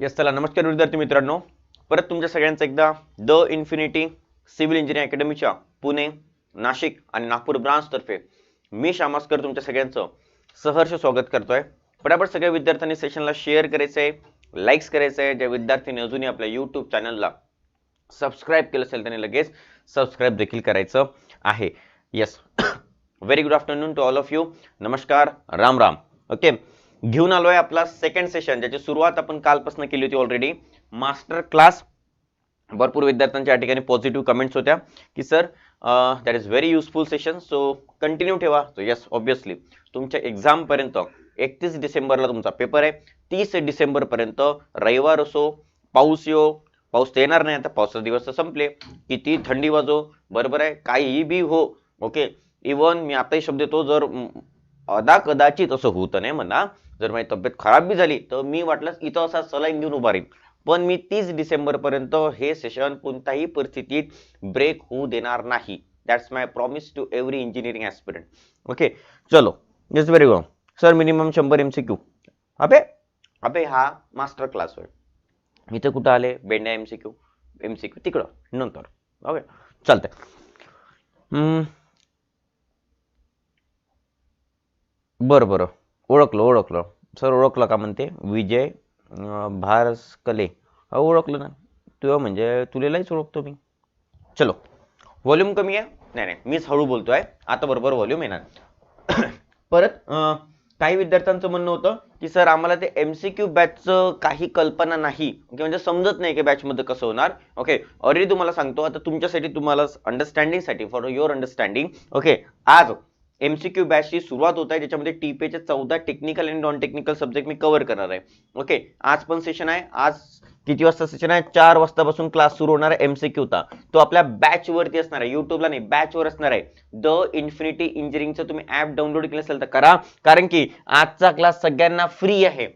Yes चला नमस्कार विद्यार्थी मित्रांनो. परत तुमच्या सगळ्यांचं एकदा द इन्फिनिटी सिव्हिल इंजिनिअरिंग अकॅडमीच्या पुणे नाशिक आणि नागपूर ब्रांचतर्फे मी श्यामास्कर तुमच्या सगळ्यांचं सहर्ष स्वागत करतोय. पटापट सगळ्या विद्यार्थ्यांनी सेशनला शेअर करायचं आहे लाईक्स करायचं आहे ज्या विद्यार्थ्यांनी अजूनही आपल्या यूट्यूब चॅनलला सबस्क्राईब केलं असेल त्यांनी लगेच सबस्क्राईब देखील करायचं आहे. Yes very good afternoon to all of you नमस्कार राम राम. ओके घेऊन आलोय आपला सेकंड सेशन ज्याची सुरुवात आपण कालपासून केली होती ऑलरेडी मास्टर क्लास भरपूर विद्यार्थ्यांच्या या ठिकाणी पॉझिटिव्ह कमेंट्स होत्या. की sir that is very useful session so continue ठेवा. सो येस ऑब्विसली तुमच्या एक्झामपर्यंत एकतीस डिसेंबरला तुमचा पेपर आहे. तीस डिसेंबर पर्यंत रविवार असो पाऊस येऊ पाऊस येणार नाही आता पावसाचे दिवस तर संपले. किती थंडी वाजो बरोबर आहे काहीही बी हो ओके इवन मी आताही शब्द देतो जर अदा कदाचित असं होतं नाही म्हणा. जर माझी तब्येत खराब बी झाली तर मी वाटलंच इथं असा सलाईन घेऊन उभा राहील पण मी तीस डिसेंबर पर्यंत हे सेशन कोणत्याही परिस्थितीत ब्रेक होऊ देणार नाही. That's my promise to every engineering aspirant okay चलो. It's very good sir minimum शंभर एम सी क्यू अबे अबे हा मास्टर क्लास होय. इथं कुठं आले? बेंड्या M C Q M C Q तिकडं नंतर. ओके चालतंय. बरं बरं. ओळखलं ओळखलं. सर ओळखलं का म्हणते? विजय भारस भारसकले हो ओळखलं ना. तुझं म्हणजे तुलेलाच ओळखतो मी. चलो. व्हॉल्यूम कमी आहे? नाही नाही. मीच हळू बोलतोय. आता बरोबर व्हॉल्यूम येणार. परत काही विद्यार्थ्यांचं म्हणणं होतं की सर आम्हाला ते एम सी क्यू बॅचचं काही कल्पना नाही. ओके म्हणजे समजत नाही की बॅचमध्ये कसं होणार. ओके ऑलरेडी तुम्हाला सांगतो. आता तुमच्यासाठी तुम्हाला अंडरस्टँडिंगसाठी फॉर युअर अंडरस्टँडिंग ओके आज एमसीक्यू बॅचची सुरुवात होत आहे ज्याच्यामध्ये टीपीचे चौदा टेक्निकल आणि नॉन टेक्निकल सब्जेक्ट मी कव्हर करणार आहे. ओके आज पण सेशन आहे. आज किती वाजता सेशन आहे? चार वाजतापासून क्लास सुरू होणार आहे एमसीक्यूचा तो आपल्या बॅच वरती असणार आहे. युट्यूबला नाही बॅच वर असणार आहे. द इन्फिनिटी इंजिनिअरिंगचं तुम्ही ऍप डाउनलोड केलं असेल तर करा. कारण की आजचा क्लास सगळ्यांना फ्री आहे.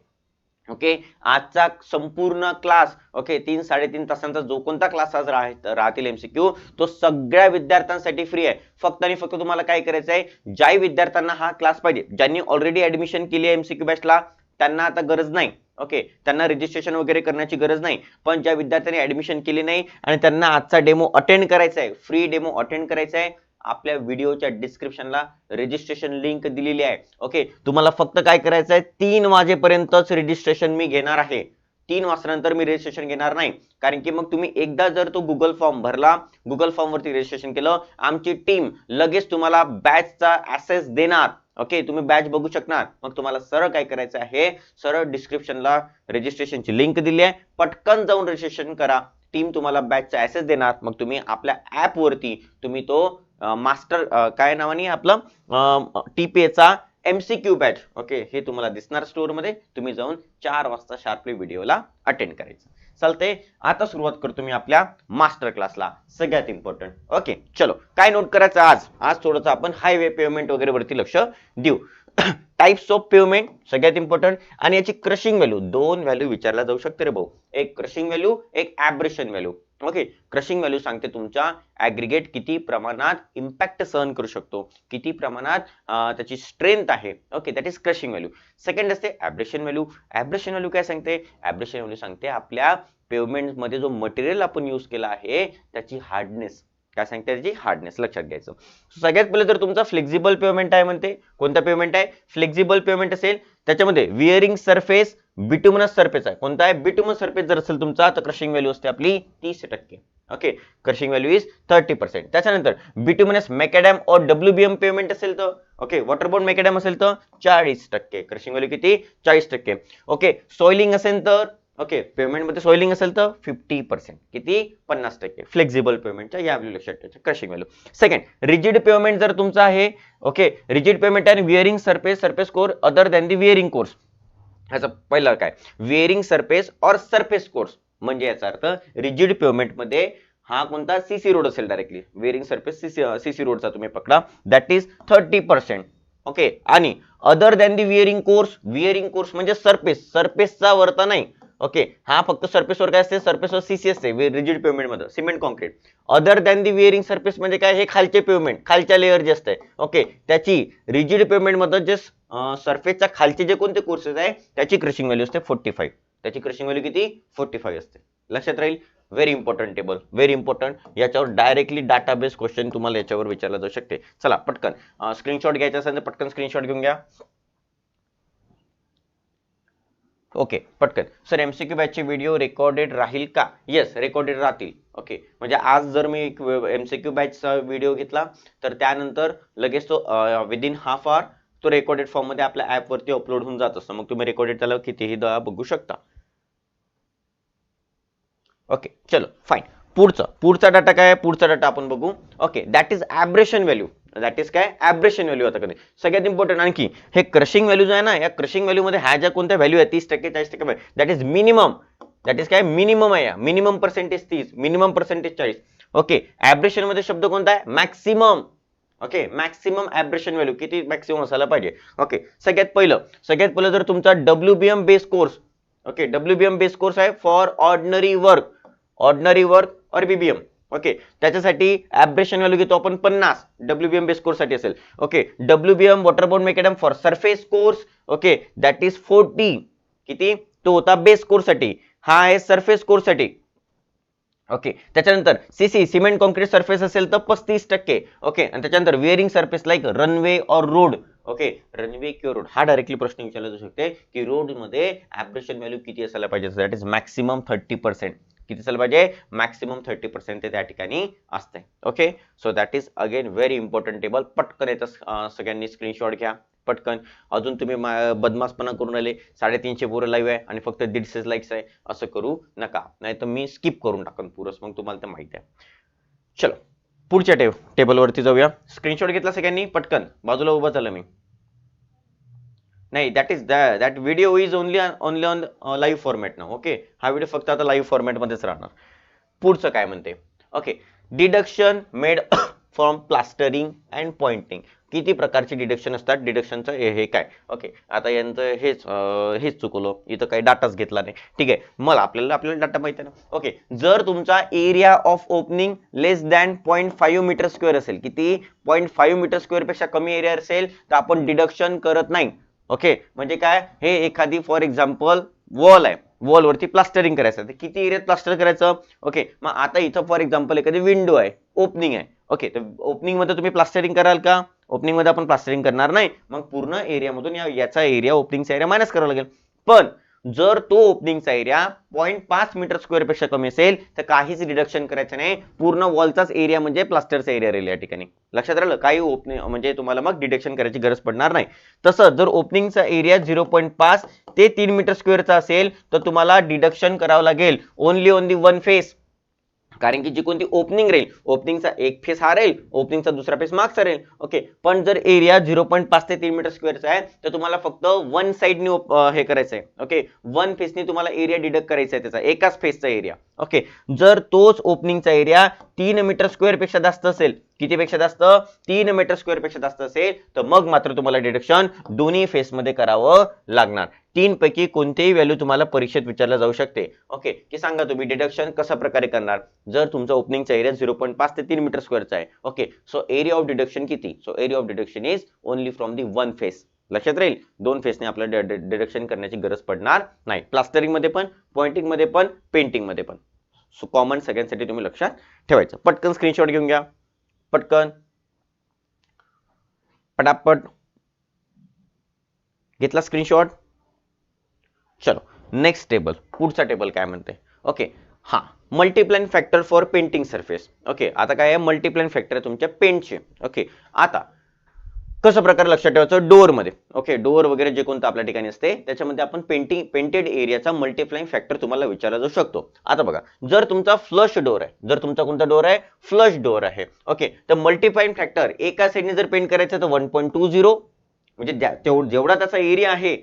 ओके? आजचा संपूर्ण क्लास ओके तीन साडेतीन तासांचा जो कोणता क्लास आज राह- राहतील एमसीक्यू तो सगळ्या विद्यार्थ्यांसाठी फ्री आहे. फक्त आणि फक्त तुम्हाला काय करायचं आहे? ज्या विद्यार्थ्यांना हा क्लास पाहिजे ज्यांनी ऑलरेडी ऍडमिशन केली आहे एमसीक्यू बॅचला त्यांना आता गरज नाही ओके? त्यांना रजिस्ट्रेशन वगैरे करण्याची गरज नाही. पण ज्या विद्यार्थ्यांनी ऍडमिशन केली नाही आणि त्यांना आजचा डेमो अटेंड करायचा आहे फ्री डेमो अटेंड करायचा आहे आपल्या व्हिडिओच्या डिस्क्रिप्शनला रजिस्ट्रेशन लिंक दिलेली आहे. ओके तुम्हाला फक्त काय करायचं आहे? तीन वाजेपर्यंतच रजिस्ट्रेशन मी घेणार आहे. तीन वाजतानंतर मी रजिस्ट्रेशन घेणार नाही. कारण की मग तुम्ही एकदा जर तो गुगल फॉर्म भरला गुगल फॉर्म वरती रजिस्ट्रेशन केलं आमची टीम लगेच तुम्हाला बॅचचा ऍसेस देणार. ओके तुम्ही बॅच बघू शकणार. मग तुम्हाला सरळ काय करायचं आहे? सरळ डिस्क्रिप्शनला रजिस्ट्रेशनची लिंक दिली आहे. पटकन जाऊन रजिस्ट्रेशन करा. टीम तुम्हाला बॅचचा ऍसेस देणार. मग तुम्ही आपल्या ऍपवरती तुम्ही तो मास्टर काय नावाने आपलं टीपीएचा एमसीक्यू बॅच ओके हे तुम्हाला दिसणार स्टोअरमध्ये. तुम्ही जाऊन चार वाजता शार्पली व्हिडिओला अटेंड करायचं. चालते आता सुरुवात करतो मी आपल्या मास्टर क्लासला सगळ्यात इम्पॉर्टंट ओके चलो. काय नोट करायचं आज? आज थोडंसं आपण हायवे पेमेंट वगैरे वरती लक्ष देऊ. टाइप्स ऑफ पेमेंट सगळ्यात इम्पॉर्टंट आणि याची क्रशिंग व्हॅल्यू दोन व्हॅल्यू विचारला जाऊ शकते रे भाऊ. एक क्रशिंग व्हॅल्यू एक abrasion value okay crushing value सांगते तुमच्या. ऍग्रिगेट किती प्रमाणात इम्पॅक्ट सहन करू शकतो? किती प्रमाणात त्याची स्ट्रेंथ आहे? Okay that is crushing value second असते ऍब्रेशन व्हॅल्यू ऍब्रेशन व्हॅल्यू काय सांगते? ऍब्रेशन व्हॅल्यू सांगते आपल्या पेमेंटमध्ये जो मटेरियल आपण यूज केला आहे त्याची हार्डनेस काय सांगते? त्याची हार्डनेस लक्षात घ्यायचं. सगळ्यात पहिले जर तुमचा फ्लेक्झिबल पेमेंट आहे म्हणते. कोणता पेमेंट आहे? फ्लेक्झिबल पेमेंट असेल. त्याच्यामध्ये विअरिंग सरफेस बिटुमनस सरफेस आहे. कोणता आहे बिटुमस सरफेस जर असेल तुमचा तर क्रशिंग व्हॅल्यू असते आपली तीस टक्के. Okay crushing value is thirty percent त्याच्यानंतर बिटुमनस मेकॅडॅम और डब्ल्यूबीएम पेमेंट असेल तर ओके वॉटरबोर्ड मेकॅडॅम असेल तर चाळीस टक्के. क्रशिंग व्हॅल्यू किती? चाळीस टक्के. ओके सॉइलिंग असेल तर ओके पेमेंटमध्ये सॉइलिंग असेल तर फिफ्टी पर्सेंट किती? पन्नास टक्के. फ्लेक्झिबल पेमेंटच्या या व्हॅल्यू लक्षात ठेवायचं. Crushing value second rigid pavement जर तुमचा आहे ओके रिजिड पेमेंट आणि wearing surface surface course other than the wearing course ह्याचा पहिलं काय? विअरिंग सरफेस और सरफेस कोर्स म्हणजे याचा अर्थ रिजिड पेमेंटमध्ये हा कोणता? सीसी रोड असेल directly wearing surface CC CC रोडचा तुम्ही पकडा. That is thirty percent okay आणि other than the wearing course wearing course म्हणजे सरफेस सरफेसचा वरता नाही. ओके हा फक्त सर्फेसवर काय असते? सर्फेसवर सीसी असते रिजिड पेमेंटमध्ये cement concrete other than the wearing surface म्हणजे काय? हे खालचे पेमेंट खालच्या लेअर जे असते ओके त्याची रिजिड पेमेंटमध्ये जे सर्फेसच्या खालचे जे कोणते कोर्सेस आहे त्याची क्रशिंग व्हॅल्यू असते फोर्टी फाईव्ह त्याची क्रशिंग व्हॅल्यू किती? फोर्टी फाईव्ह असते. लक्षात राहील? Very important table very important याच्यावर डायरेक्टली डाटाबेस क्वेश्चन तुम्हाला याच्यावर विचारला जाऊ शकते. चला पटकन. स्क्रीनशॉट घ्यायचा असेल तर पटकन स्क्रीनशॉट घेऊन घ्या. ओके पटकन. सर एमसीक्यू बॅचचे व्हिडिओ रेकॉर्डेड राहील का? येस रेकॉर्डेड राहतील. ओके म्हणजे आज जर मी एक एमसीक्यू बॅचचा व्हिडिओ घेतला तर त्यानंतर लगेच तो विदिन हाफ आवर तो रेकॉर्डेड फॉर्ममध्ये आपल्या ऍप वरती अपलोड होऊन जात असतो. मग तुम्ही रेकॉर्डेड त्याला कितीही दहा बघू शकता. ओके चलो फाईन पुढचं. पुढचा डाटा काय पुढचा डाटा आपण बघू. Okay that is abrasion value that is काय? ॲब्रेशन व्हॅल्यू आता कधी? सगळ्यात इम्पॉर्टंट आणखी हे क्रशिंग व्हॅल्यू जो आहे ना या क्रशिंग व्हॅल्यूमध्ये ह्या ज्या कोणत्या व्हॅल्यू आहे तीस टक्के चाळीस टक्के that is minimum that is काय? मिनिमम आहे या. मिनिमम पर्सेंटेज तीस मिनिमम पर्सेंटेज चाळीस. ओके ॲब्रेशनमध्ये शब्द कोणता आहे? Maximum okay maximum abrasion value किती मॅक्सिमम असायला पाहिजे? ओके सगळ्यात पहिलं. सगळ्यात पहिलं जर तुमचा W B M base course okay W B M base course आहे for ordinary work ordinary work और बीबीएम ओके त्याच्यासाठी ॲब्रेशन व्हॅल्यू घेतो आपण पन्नास. डब्ल्यू बी एम बेस कोर्ससाठी असेल. Okay W B M water bound macadam for surface course okay that is forty किती? तो होता बेस कोर्ससाठी हा आहे सरफेस कोर्ससाठी ओके त्याच्यानंतर सीसी सिमेंट कॉन्क्रीट सरफेस असेल तर पस्तीस टक्के. ओके आणि त्याच्यानंतर वेअरिंग सरफेस लाईक रनवे और रोड ओके रनवे किंवा रोड हा डायरेक्टली प्रश्न विचारला जाऊ शकते की रोडमध्ये ॲब्रेशन व्हॅल्यू किती असायला पाहिजे? That is maximum thirty percent किती असायला पाहिजे? मॅक्सिमम थर्टी पर्सेंट ते त्या ठिकाणी असते okay so that is again very important table पटकन येतं सगळ्यांनी स्क्रीनशॉट घ्या. पटकन. अजून तुम्ही बदमासपणा करून राहिले साडेतीनशे पोरं लाईव्ह आहे आणि फक्त दीडशे लाईक्स आहे. असं करू नका. नाही तर मी स्किप करून टाकन पुरस मग तुम्हाला ते माहिती आहे. चलो. पुढच्या टेब टेबलवरती जाऊया. स्क्रीनशॉट घेतला सगळ्यांनी? पटकन. बाजूला उभं झालं मी. नाही that is that video is only only on live format ना ओके हा व्हिडिओ फक्त आता लाईव्ह फॉर्मॅटमध्येच राहणार. पुढचं काय म्हणते? Okay deduction made from plastering and pointing किती प्रकारचे डिडक्शन असतात? डिडक्शनचं हे काय? ओके आता यांचं हेच हेच चुकवलं. इथं काही डाटाच घेतला नाही. ठीक आहे मला आपल्याला आपल्याला डाटा माहिती आहे ना? ओके जर तुमचा area of opening less than point five metre square असेल किती? पॉईंट फाईव्ह मीटर स्क्वेअरपेक्षा कमी एरिया असेल तर आपण डिडक्शन करत नाही. ओके? म्हणजे काय? हे एखादी फॉर एक्झाम्पल वॉल आहे. वॉल वरती प्लास्टरिंग करायचं. तर किती एरियात प्लास्टर करायचं? ओके मग आता इथं फॉर एक्झाम्पल एखादी विंडो आहे. ओपनिंग आहे. ओके तर ओपनिंगमध्ये तुम्ही प्लास्टरिंग कराल का? ओपनिंगमध्ये आपण प्लास्टरिंग करणार नाही. मग पूर्ण एरियामधून या- याचा एरिया ओपनिंगचा एरिया मायनस करावा लागेल. पण जर तो ओपनिंगचा एरिया पॉईंट पाच मीटर स्क्वेअरपेक्षा कमी असेल तर काहीच डिडक्शन करायचं नाही. पूर्ण वॉलचाच एरिया म्हणजे प्लास्टरचा एरिया राहील या ठिकाणी. लक्षात राहिलं? काही ओपनिंग म्हणजे तुम्हाला मग डिडक्शन करायची गरज पडणार नाही. तसं जर ओपनिंगचा एरिया झिरो पॉईंट पाच ते तीन मीटर स्क्वेअरचा असेल तर तुम्हाला डिडक्शन करावं लागेल. Only on the one face कारण की जी कोणती ओपनिंग राहील ओपनिंगचा एक फेस हा राहील ओपनिंगचा दुसरा फेस मागचा राहील. ओके पण जर एरिया झिरो पॉईंट पाच ते तीन मीटर स्क्वेअरचा आहे तर तुम्हाला फक्त वन साईडनी हे करायचं आहे ओके वन फेसनी तुम्हाला एरिया डिडक्ट करायचा आहे त्याचा एकाच फेसचा एरिया ओके. जर तोच ओपनिंगचा एरिया तीन मीटर स्क्वेअरपेक्षा जास्त असेल किती पेक्षा जास्त? तीन मीटर स्क्वेअरपेक्षा जास्त असेल तर मग मात्र तुम्हाला डिडक्शन दोन्ही फेसमध्ये करावं लागणार. तीन पैकी कोणतेही व्हॅल्यू तुम्हाला परीक्षेत विचारलं जाऊ शकते. ओके. की सांगा तुम्ही डिडक्शन कशा प्रकारे करणार? जर तुमचा ओपनिंगचा एरिया झिरो पॉईंट पाच ते तीन मीटर स्क्वेअरचा आहे. Okay. So area of deduction किती? So area of deduction is only from the one face लक्षात राहील? दोन फेसने आपल्याला डिडक्शन करण्याची गरज पडणार नाही. प्लास्टरिंगमध्ये पण पॉइंटिंगमध्ये पण पेंटिंगमध्ये पण. सो कॉमन सगळ्यांसाठी तुम्ही लक्षात ठेवायचं. पटकन स्क्रीनशॉट घेऊन घ्या. पटकन. पटापट. घेतला स्क्रीनशॉट चलो नेक्स्ट टेबल पुढचा टेबल काय म्हणते ओके हा multiplying factor for painting surface okay आता काय आहे? मल्टिप्लाइन फॅक्टर आहे तुमच्या पेंटचे ओके आता कसं प्रकारे लक्षात ठेवायचं? डोअरमध्ये. ओके डोअर वगैरे जे कोणतं आपल्या ठिकाणी असते त्याच्यामध्ये आपण पेंटिंग पेंटेड एरियाचा मल्टिप्लाइंग फॅक्टर तुम्हाला विचारला जाऊ शकतो. आता बघा जर तुमचा फ्लश डोअर आहे जर तुमचा कोणता डोअर आहे फ्लश डोअर आहे. ओके तर मल्टिप्लाइंग फॅक्टर एका साईडने जर पेंट करायचं तर वन पॉईंट टू झिरो म्हणजे जेवढा त्याचा एरिया आहे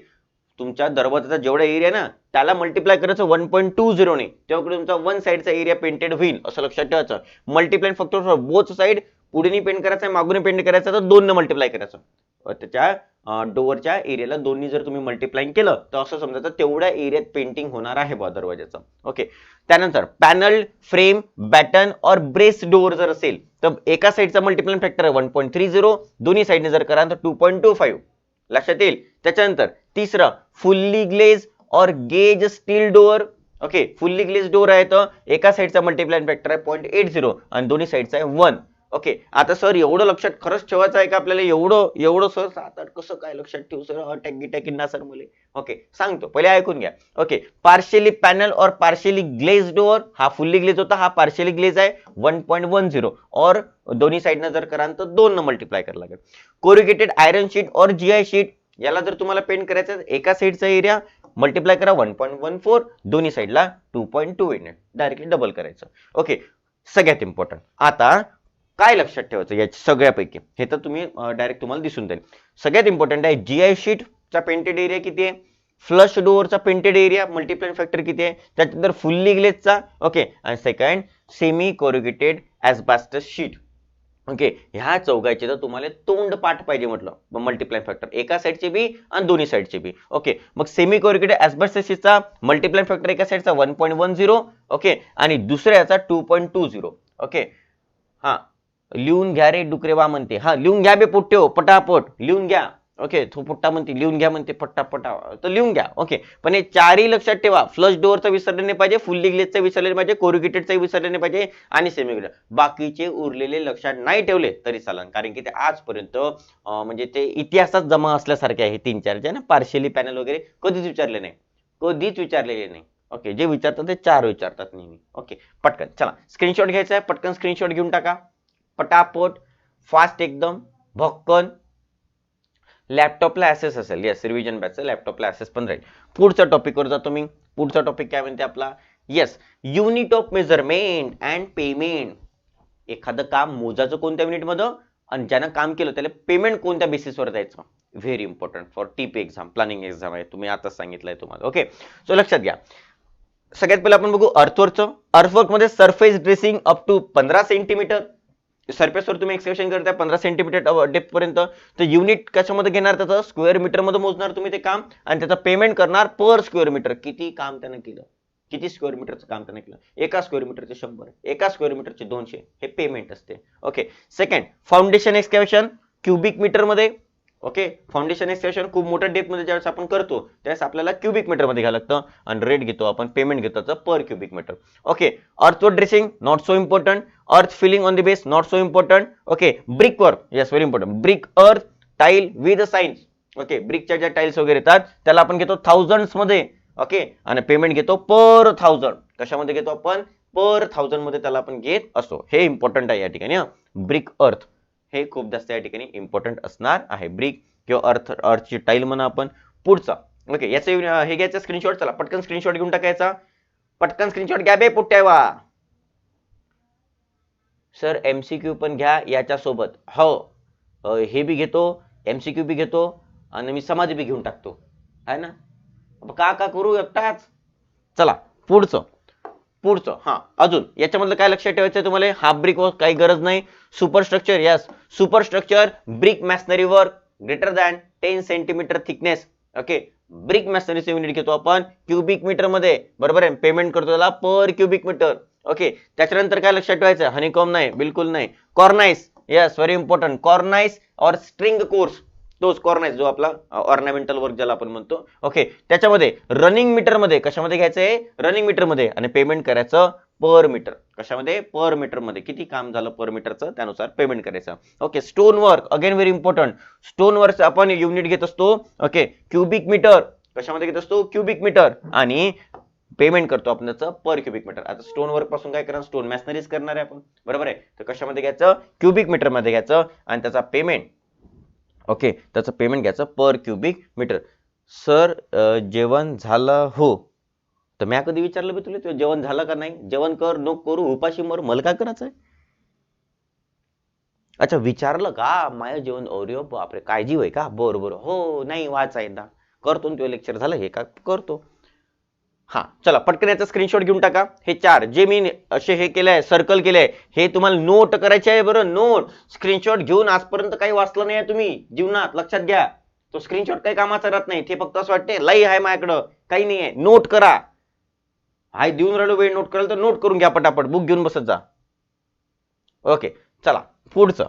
तुमच्या दरवाजाचा जेवढा एरिया ना त्याला मल्टिप्लाय करायचं वन पॉईंट टू झिरोने तेव्हा तुमचा वन साईडचा एरिया पेंटेड होईल असं लक्षात ठेवायचं. मल्टिप्लाय फक्त बोथ साईड पुढेनी पेंट करायचं मागून पेंट करायचं तर दोन मल्टिप्लाय करायचं. त्याच्या डोअरच्या एरियाला दोन्ही जर तुम्ही मल्टिप्लाइंग केलं तर असं समजायचं तेवढ्या एरियात पेंटिंग होणार आहे बा दरवाजाचं ओके. त्यानंतर पॅनल फ्रेम बॅटन और ब्रेस डोअर जर असेल तर एका साईडचा मल्टिप्लाइंग फॅक्टर आहे वन पॉईंट थ्री झिरो दोन्ही साईडने जर करा तर टू पॉईंट टू फाईव्ह लक्षात येईल? त्याच्यानंतर तिसरं फुल्ली ग्लेज और gauge steel door okay. Fully glazed door आहे तर एका साईडचा मल्टिप्लाय फॅक्टर आहे पॉईंट एट झिरो आणि दोन्ही साईडचा आहे वन ओके आता सर एवढं लक्षात खरंच ठेवायचं आहे का आपल्याला? एवढं एवढं सर सात आठ कसं काय लक्षात ठेवू सर टॅगी ना सर मुले. ओके सांगतो पहिले ऐकून घ्या. ओके पार्शियली पॅनल और पार्शियली ग्लेज डोअर हा फुल्ली ग्लेज होता हा पार्शियली ग्लेज आहे. वन पॉईंट वन झिरो और दोन्ही साईडनं जर कराल तर दोन न मल्टिप्लाय करायला लागेल. कोरिगेटेड आयरन शीट और जी आय शीट याला जर तुम्हाला पेंट करायचं आहे, एका साईडचा एरिया मल्टिप्लाय करा वन पॉईंट वन फोर दोन्ही साईडला two point two eight directly double करायचं. ओके सगळ्यात इम्पॉर्टंट आता काय लक्षात ठेवायचं या सगळ्यापैकी? हे तर तुम्ही डायरेक्ट तुम्हाला दिसून जाईल. सगळ्यात इम्पॉर्टंट आहे जी आय शीटचा पेंटेड एरिया किती आहे? फ्लश डोअरचा पेंटेड एरिया मल्टिप्लेन फॅक्टर किती आहे? त्याच्यानंतर फुल्ली ग्लेजचा ओके आणि second semi corrugated asbestos sheet okay ह्या चौघाचे तर तुम्हाला तोंड पाठ पाहिजे म्हटलं. मल्टिप्लाय फॅक्टर एका साईडचे बी आणि दोन्ही साईडचे बी. ओके मग सेमी कोरिगेटेड ॲसबास्टसचा मल्टिप्लाय फॅक्टर एका साईडचा one point one zero okay आणि दुसऱ्याचा two point two zero okay हा लिहून घ्या रे डुकरेवा म्हणते. हा लिहून घ्या बे पोट्टे हो पटापट. लिहून घ्या. ओके तो पोट्टा म्हणते लिहून घ्या म्हणते पट्टापटा तर लिहून घ्या. ओके पण हे चारही लक्षात ठेवा. फ्लश डोअरचं विसरले नाही पाहिजे फुल्ली ग्लेजचं विसरले नाही पाहिजे कोरिगेटेडचं विसरले नाही पाहिजे आणि सेमी बाकीचे उरलेले लक्षात नाही ठेवले तरी चालन. कारण की ते आजपर्यंत म्हणजे ते इतिहासात जमा असल्यासारखे आहे तीन चार जे ना पार्शली पॅनल वगैरे कधीच विचारले नाही. कधीच विचारलेले नाही. ओके जे विचारतात ते चार विचारतात नेहमी. ओके पटकन. चला स्क्रीनशॉट घ्यायचा आहे पटकन स्क्रीनशॉट घेऊन टाका. पटापट फास्ट एकदम भक्कन. लॅपटॉपला ॲसेस असेल. येस रिव्हिजन बॅचचं लॅपटॉपला ॲसेस पण राहील. पुढच्या टॉपिकवर जातो मी. पुढचा टॉपिक काय म्हणते आपला? Yes unit of measurement and payment एखादं काम मोजायचं कोणत्या युनिटमध्ये आणि ज्यानं काम केलं त्याला पेमेंट कोणत्या बेसिसवर द्यायचं? Very important for TP exam planning exam आहे. तुम्ही आताच सांगितलंय तुम्हाला. ओके सो लक्षात घ्या. सगळ्यात पहिलं आपण बघू अर्थवर्कचं अर्थवर्कमध्ये सरफेस ड्रेसिंग अप टू पंधरा सेंटीमीटर सरफेसवर तुम्ही एक्सप्रेशन करताय पंधरा सेंटीमीटर डेप्थ पर्यंत तर युनिट कशामध्ये घेणार त्याचं? स्क्वेअर मीटरमध्ये मोजणार तुम्ही ते काम आणि त्याचं पेमेंट करणार पर स्क्वेअर मीटर किती काम त्यानं केलं? किती स्क्वेअर मीटरचं काम त्यानं केलं? एका स्क्वेअर मीटरचे शंभर एका स्क्वेअर मीटरचे दोनशे. हे पेमेंट असते. Okay second foundation excavation cubic मीटरमध्ये ओके? फाउंडेशन एक्सकॅव्हेशन खूप मोठ्या डेपमध्ये ज्यावेळेस आपण करतो त्यावेळेस आपल्याला क्युबिक मीटरमध्ये घ्यावं लागतं. आणि रेट घेतो आपण पेमेंट घेतो त्याचं per cubic metre okay? Earth dressing not so important earth filling on the base not so important okay? Brick work yes very important brick earth tile with science okay? ब्रिकच्या ज्या tiles वगैरे येतात त्याला आपण घेतो थाउजंडमध्ये. Okay? आणि payment घेतो पर thousand कशामध्ये घेतो आपण? पर थाउजंडमध्ये त्याला आपण घेत असतो. हे इम्पॉर्टंट आहे या ठिकाणी ब्रिक अर्थ हे खूप जास्त या ठिकाणी इम्पॉर्टंट असणार आहे. ब्रिक किंवा अर्थ अर्थची टाईल म्हणा आपण पुढचा. ओके याचे हे घ्यायचं स्क्रीनशॉट चला पटकन स्क्रीनशॉट घेऊन टाकायचा. पटकन स्क्रीनशॉट घ्या बे पुट्ट्यावा सर एमसीक्यू पण घ्या याच्यासोबत. हो हे बी घेतो एमसीक्यू बी घेतो आणि मी समाज बी घेऊन टाकतो. आहे ना? का का करू एकटाच? चला पुढचं. पुढचं. हा. अजून याच्यामधलं काय लक्षात ठेवायचं तुम्हाला? हाफ ब्रिक वर काही गरज नाही. Super structure yes super structure brick masonry work greater than ten centimetre thickness okay brick मॅशनरीचं unit घेतो आपण क्युबिक मीटरमध्ये. बरोबर आहे? पेमेंट करतो त्याला पर क्युबिक मीटर ओके त्याच्यानंतर काय लक्षात ठेवायचं हनीकॉम नाही. बिलकुल नाही. Cornice yes very important cornice और स्ट्रिंग कोर्स तोच कॉर्नाइस जो आपला ऑर्नामेंटल वर्क ज्याला आपण म्हणतो. ओके त्याच्यामध्ये रनिंग मीटरमध्ये कशामध्ये घ्यायचं आहे रनिंग मीटरमध्ये आणि पेमेंट करायचं पर मीटर कशामध्ये? पर मीटरमध्ये किती काम झालं पर मीटरचं त्यानुसार पेमेंट करायचं. Okay stone work again very important stone work आपण युनिट घेत असतो. ओके क्युबिक मीटर कशामध्ये घेत असतो? क्युबिक मीटर आणि पेमेंट करतो आपण त्याचं पर क्युबिक मीटर आता स्टोन वर्कपासून काय करणार? स्टोन मॅशनरीज करणार आहे आपण. बरोबर आहे? तर कशामध्ये घ्यायचं? क्युबिक मीटरमध्ये घ्यायचं. आणि त्याचा पेमेंट ओके त्याचं पेमेंट घ्यायचं पर क्युबिक मीटर सर जेवण झालं हो. तर मी कधी विचारलं मी तुला जेवण झालं का नाही? जेवण कर नको करू उपाशी मर मला काय करायचं आहे अच्छा विचारलं का? माय जेवण ओरिओ बापरे काळजी होय का? बरोबर हो नाही वाचायला करतो ना तुझं लेक्चर झालं हे का? करतो. हा चला पटकन याचा स्क्रीनशॉट घेऊन टाका. हे चार जे मी असे हे केलंय सर्कल केलंय हे तुम्हाला नोट करायचे आहे बरं नोट स्क्रीनशॉट घेऊन आजपर्यंत काही वाचलं नाही तुम्ही. जीवनात लक्षात घ्या. तो स्क्रीनशॉट काही कामाचा राहत नाही. ते फक्त असं वाटते लाई आहे माझ्याकडं. काही नाही आहे. नोट करा. हाय देऊन राहिलो वेळ नोट कराल तर नोट करून घ्या पटापट. बुक घेऊन बसत जा. ओके चला पुढचं.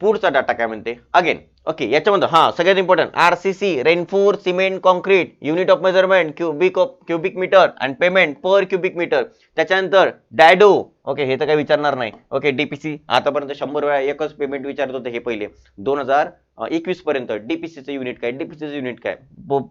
पुढचा डाटा काय म्हणते? अगेन ओके याच्यामध्ये हा सगळ्यात important R C C reinforced cement concrete unit of measurement cubic of cubic metre and payment per cubic metre त्याच्यानंतर डॅडो ओके हे तर काही विचारणार नाही. ओके डीपीसी आतापर्यंत शंभर वेळा एकच पेमेंट विचारत होते हे पहिले. दोन हजार एकवीस पर्यंत डीपीसीचं युनिट काय? डीपीसीचं युनिट काय?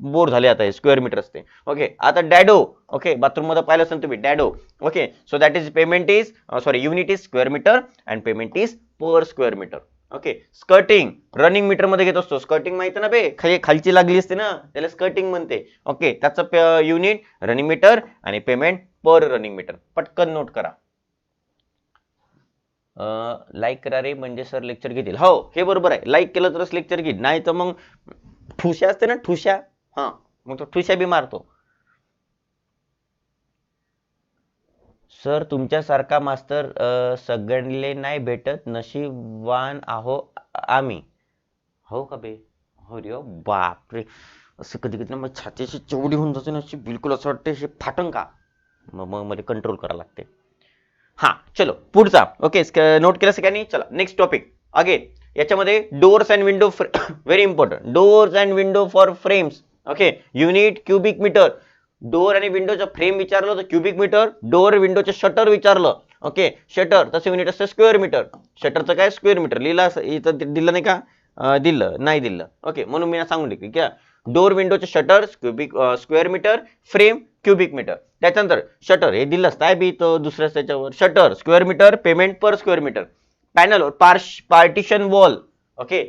बोर झाले आता हे स्क्वेअर मीटर असते ओके आता डॅडो ओके बाथरूममध्ये पाहिलं असेल तुम्ही dado okay so that is payment is sorry unit is square metre and payment is per square metre okay skirting running मीटरमध्ये घेत असतो. स्कर्टिंग माहीत ना बे? खाली खालची लागली असते ना? त्याला स्कर्टिंग म्हणते. ओके त्याचं युनिट रनिंग मीटर आणि पेमेंट पर रनिंग मीटर पटकन नोट करा. लाईक करा रे म्हणजे सर लेक्चर घेतील. हो हे बरोबर आहे. लाईक केलं तरच लेक्चर घेईल. नाही तर मग ठुश्या असते ना ठुश्या. हा मग तो ठुश्या बी मारतो. सर तुमच्यासारखा मास्तर सगळ्यांले नाही भेटत. नशीबवान आहो आम्ही. हो का बे? हो रे हो. बापरे. असं कधी कधी ना मग छाती अशी चवडी होऊन जाते ना अशी. बिलकुल असं वाटते अशी फाटन का? मग मग मला कंट्रोल करावं लागते. हा चलो. पुढचा. ओके नोट केलं सगळ्यांनी? चला. नेक्स्ट टॉपिक अगेन याच्यामध्ये doors and window very important doors and window for frames okay unit cubic metre door आणि विंडोचं फ्रेम विचारलं तर क्युबिक मीटर डोअर विंडोचं शटर विचारलं. ओके शटर तसं युनिट असतं स्क्वेअर मीटर शटरचं काय स्क्वेअर मीटर लिहिलं असं इथं दिलं नाही का? दिलं नाही दिलं. ओके म्हणून मी सांगून टाकली क्या? Door विंडोचे shutter cubic square metre frame cubic metre त्याच्यानंतर शटर हे दिलं असतं बी तो दुसऱ्याच त्याच्यावर? Shutter square metre payment per square metre panel parched partition wall okay